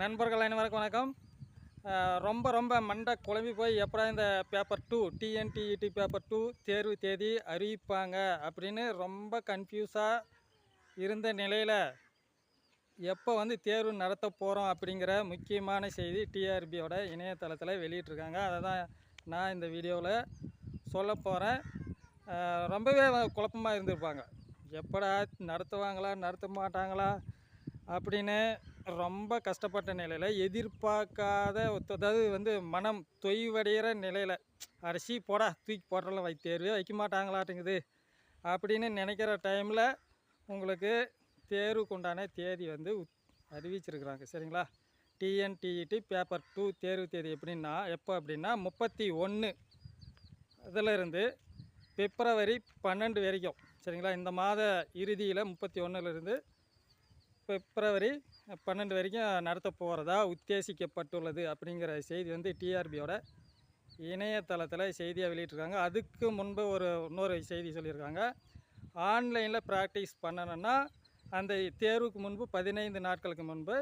நண்பர்கள் அனைவருக்கும் வணக்கம். ரொம்ப ரொம்ப மண்டை குழம்பி போய் எப்படா இந்த paper two TNTET paper two தேர்வு தேதி அறிவிப்பாங்க அப்படின்னு ரொம்ப கன்ஃபியூஸாக இருந்த நிலையில் எப்போ வந்து தேர்வு நடத்த போகிறோம் அப்படிங்கிற முக்கியமான செய்தி டிஆர்பியோட இணையதளத்தில் வெளியிட்ருக்காங்க அதை தான் நான் இந்த வீடியோவில் சொல்ல போகிறேன் ரொம்பவே குழப்பமாக இருந்திருப்பாங்க. எப்படா நடத்துவாங்களா நடத்த மாட்டாங்களா அப்படின்னு ரொம்ப கஷ்டப்பட்ட நிலையில் எதிர்பார்க்காத அதாவது வந்து மனம் தொய்வடைகிற நிலையில் அரிசி போடா தூக்கி போடுறல வை தேர்வே வைக்க மாட்டாங்களாட்டுங்குது. அப்படின்னு நினைக்கிற டைமில் உங்களுக்கு தேர்வுக்கு உண்டான தேதி வந்து அறிவிச்சிருக்கிறாங்க. சரிங்களா? டிஎன்டிஇடி பேப்பர் டூ தேர்வு தேதி எப்படின்னா எப்போ அப்படின்னா முப்பத்தி ஒன்று இதிலிருந்து பிப்ரவரி பன்னெண்டு வரைக்கும். சரிங்களா? இந்த மாத இறுதியில் முப்பத்தி ஒன்றுலேருந்து பிப்ரவரி பன்னெண்டு வரைக்கும் நடத்த போகிறதா உத்தேசிக்கப்பட்டுள்ளது அப்படிங்கிற செய்தி வந்து டிஆர்பியோட இணையதளத்தில் செய்தியாக வெளியிட்டிருக்காங்க. அதுக்கு முன்பு ஒரு இன்னொரு செய்தி சொல்லியிருக்காங்க. ஆன்லைனில் ப்ராக்டிஸ் பண்ணணுன்னா அந்த தேர்வுக்கு முன்பு பதினைந்து நாட்களுக்கு முன்பு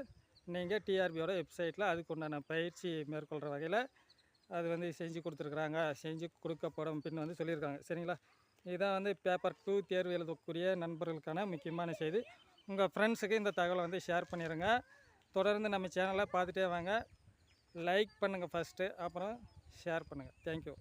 நீங்கள் டிஆர்பியோட வெப்சைட்டில் அதுக்கு உண்டான பயிற்சி மேற்கொள்கிற வகையில் அது வந்து செஞ்சு கொடுத்துருக்குறாங்க. செஞ்சு கொடுக்கப்படும் பின் வந்து சொல்லியிருக்காங்க. சரிங்களா? இதுதான் வந்து பேப்பர் டூ தேர்வு எழுதக்கூடிய நண்பர்களுக்கான முக்கியமான செய்தி. உங்கள் ஃப்ரெண்ட்ஸுக்கு இந்த தகவலை வந்து ஷேர் பண்ணிடுங்க தொடர்ந்து நம்ம சேனலை பார்த்துட்டே வாங்க. லைக் பண்ணுங்கள் ஃபஸ்ட்டு அப்புறம் ஷேர் பண்ணுங்கள் தேங்க்யூ